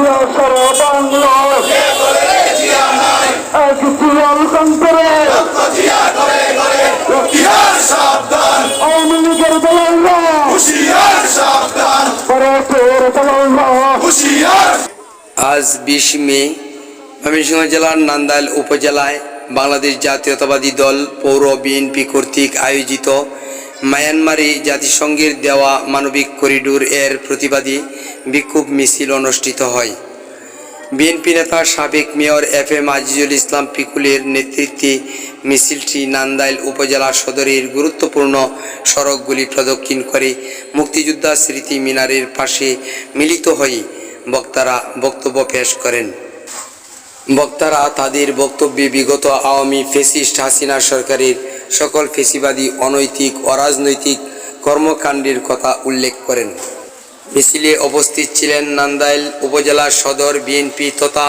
জিয়া সারা বাংলা। এক আওয়ামী লীগের আজ বিশ মে, ময়মনসিংহ জেলার নান্দাইল উপজেলায় বাংলাদেশ জাতীয়তাবাদী দল, পৌর বিএনপি কর্তৃক আয়োজিত মায়ানমারে জাতিসংঘের দেওয়া মানবিক করিডোর এর প্রতিবাদী বিক্ষোভ মিছিল অনুষ্ঠিত হয়। বিএনপি নেতা সাবেক mayor F M Azizul Islam পিকুলের নেতৃত্বে মিছিলটি নান্দাইল উপজেলা সদরের গুরুত্বপূর্ণ সড়কগুলি প্রদক্ষিণ করে মুক্তিযোদ্ধা স্মৃতি মিনারের পাশে মিলিত হয়ে বক্তারা বক্তব্য পেশ করেন। বক্তারা তাদের বক্তব্যে বিগত আওয়ামী ফেসিস্ট হাসিনা সরকারের সকল ফেসিবাদী অনৈতিক, অরাজনৈতিক কর্মকাণ্ডের কথা উল্লেখ করেন। মিছিলে উপস্থিত ছিলেন নান্দাইল উপজেলা সদর বিএনপি তথা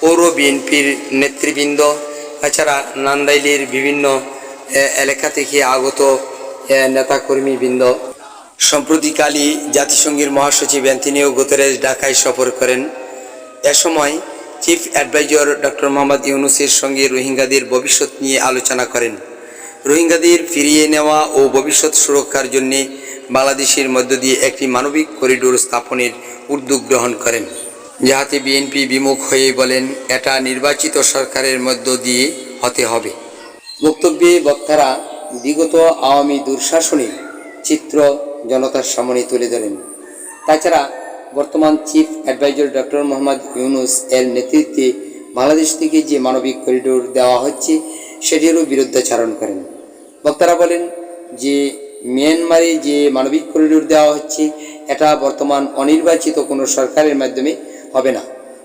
পৌর বিএনপির নেতৃবৃন্দ। এছাড়া নান্দাইলের বিভিন্ন এলাকা থেকে আগত নেতাকর্মীবৃন্দ। সম্প্রতিকালই জাতিসংঘের মহাসচিব অ্যান্থনিও গুতেরেস ঢাকায় সফর করেন। এ সময় চিফ অ্যাডভাইজার ডক্টর মোহাম্মদ ইউনুসের সঙ্গে রোহিঙ্গাদের ভবিষ্যৎ নিয়ে আলোচনা করেন। রোহিঙ্গাদের ফিরিয়ে নেওয়া ও ভবিষ্যৎ সুরক্ষার জন্য বাংলাদেশের মধ্য দিয়ে একটি মানবিক করিডোর স্থাপনের উদ্যোগ গ্রহণ করেন, যাহাতে বিএনপি বিমুখ হয়ে বলেন, এটা নির্বাচিত সরকারের মধ্য দিয়ে হতে হবে। বক্তব্যে বক্তারা বিগত আওয়ামী দুঃশাসনের চিত্র জনতার সামনে তুলে ধরেন। তাছাড়া বর্তমান chief adviser doctor Mohammad Yunus এর নেতৃত্বে বাংলাদেশ থেকে যে মানবিক করিডোর দেওয়া হচ্ছে, সেটিরও বিরুদ্ধাচারণ করেন। বক্তারা বলেন যে মিয়ানমারে যে মানবিক করিডোর দেওয়া হচ্ছে, এটা বর্তমান অনির্বাচিত কোনো সরকারের মাধ্যমে হবে না,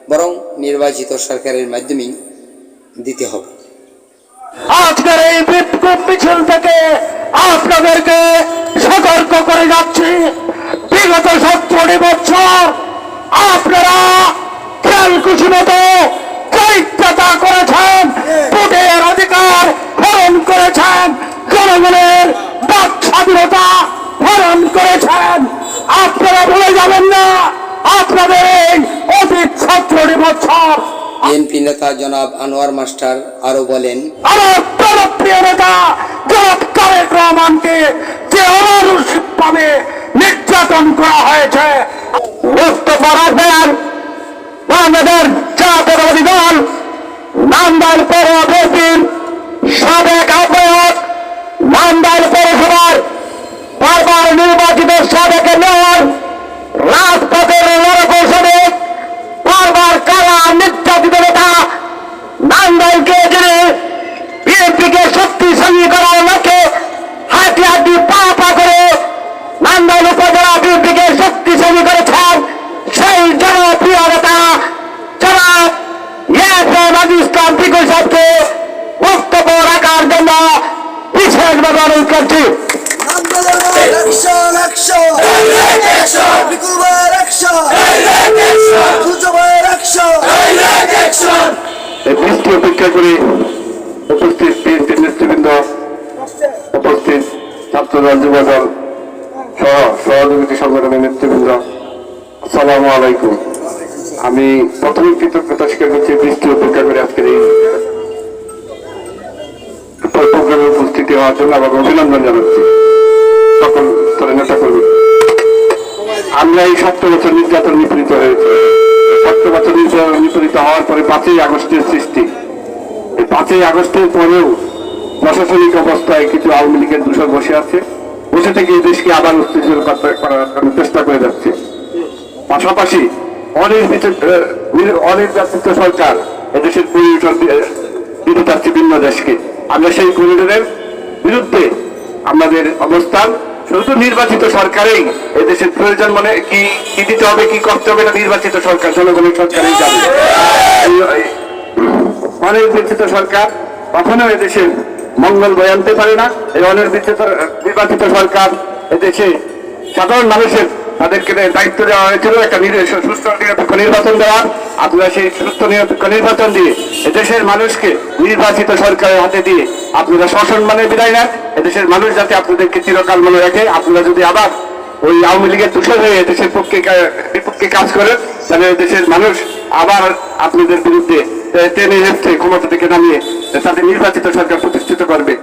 বরং নির্বাচিত সরকারের মাধ্যমেই দিতে হবে। আজকের এই বিক্ষোভ মিছিল থেকে আপনাদেরকে সতর্ক করে যাচ্ছি। বিগত সত্তরটি বছর আপনারা খেয়ালকুশি মতো যাবেন না আপনাদের এই অতীত সত্তরটি বছর বিএনপি নেতা জনাব আনোয়ার মাস্টার আরও বলেন আমার জনপ্রিয় নেতা জনাব তারেক রহমানকে যে ভাবে নির্যাতন করা হয়েছে। মুস্তফা রাখবেন আমাদের জাতীয়তাবাদী দল নান্দাল পৌর বিএনপির সাবেক আহ্বায়ক নান্দাল পৌরসভার বারবার নির্বাচিত সাবেক মেয়র রাজপথের নরকৌশলে বারবার কারা নির্যাতিত নেতা নান্দাইলকে যিনি বিএনপিকে শক্তিশালী করার লক্ষ্যে হাতি হাতি পা পা করে নান্দাইল উপজেলা বিএনপিকে শক্তিশালী করেছেন সেই জনপ্রিয় নেতা যারা ইয়াসেম আলী ইসলাম পিকুল সাহেবকে বক্তব্য রাখার জন্য বিশেষভাবে অনুরোধ করছি Action, action! Action! Bikubar action! Kujabar action! এই বৃষ্টি অপেক্ষা করে উপস্থিত বিএনপির নেতৃবৃন্দ, উপস্থিত ছাত্রদল যুবদল সহ সহযোগিতা সংগঠনের নেতৃবৃন্দ, আসসালামু আলাইকুম আমি প্রথমে কৃতজ্ঞতা স্বীকার করছি বৃষ্টি অপেক্ষা করে আজকের এই উপস্থিতি জন্য আমাকে অভিনন্দন জানাচ্ছি। সকল স্তরের নেতা কর্মী আমরা এই সত্তর বছর নির্যাতন নিপীড়িত হয়েছে। সত্তর বছর নির্যাতন নিপীড়িত হওয়ার পরে পাঁচই আগস্টের সৃষ্টি। এই পাঁচই আগস্টের পরেও প্রশাসনিক অবস্থায় কিছু আওয়ামী লীগের দূষণ বসে আছে। বসে থেকে এই দেশকে আবার উত্তেজিত করার চেষ্টা করে যাচ্ছে। পাশাপাশি অনির্বাচিত সরকার, এদেশের পরিবেশন দিতে চাচ্ছে ভিন্ন দেশকে। আমরা সেই করিডোরের বিরুদ্ধে আমাদের অবস্থান। শুধু নির্বাচিত সরকারেই এদেশের প্রয়োজন মানে কি কি দিতে হবে, কি করতে হবে না নির্বাচিত সরকার, জনগণের সরকারই যাবে। অনির্বাচিত সরকার কখনো এদেশের মঙ্গল বয়ে আনতে পারে না। এই অনির্বাচিত, নির্বাচিত সরকার এদেশে সাধারণ মানুষের তাদেরকে দায়িত্ব দেওয়া হয়েছিল। একটা সুস্থ নিরপেক্ষ নির্বাচন দেওয়ার। আপনারা সেই সুস্থ নিরপেক্ষ নির্বাচন দিয়ে এদেশের মানুষকে নির্বাচিত সরকারের হাতে দিয়ে আপনারা সসম্মানে বিদায় নেন। এদেশের মানুষ যাতে আপনাদেরকে চিরকাল মনে রাখে। আপনারা যদি আবার ওই আওয়ামী লীগের তুষার হয়ে দেশের পক্ষে বিপক্ষে কাজ করেন, তাহলে দেশের মানুষ আবার আপনাদের বিরুদ্ধে টেনে হেসছে ক্ষমতা থেকে নামিয়ে তাদের নির্বাচিত সরকার প্রতিষ্ঠিত করবে।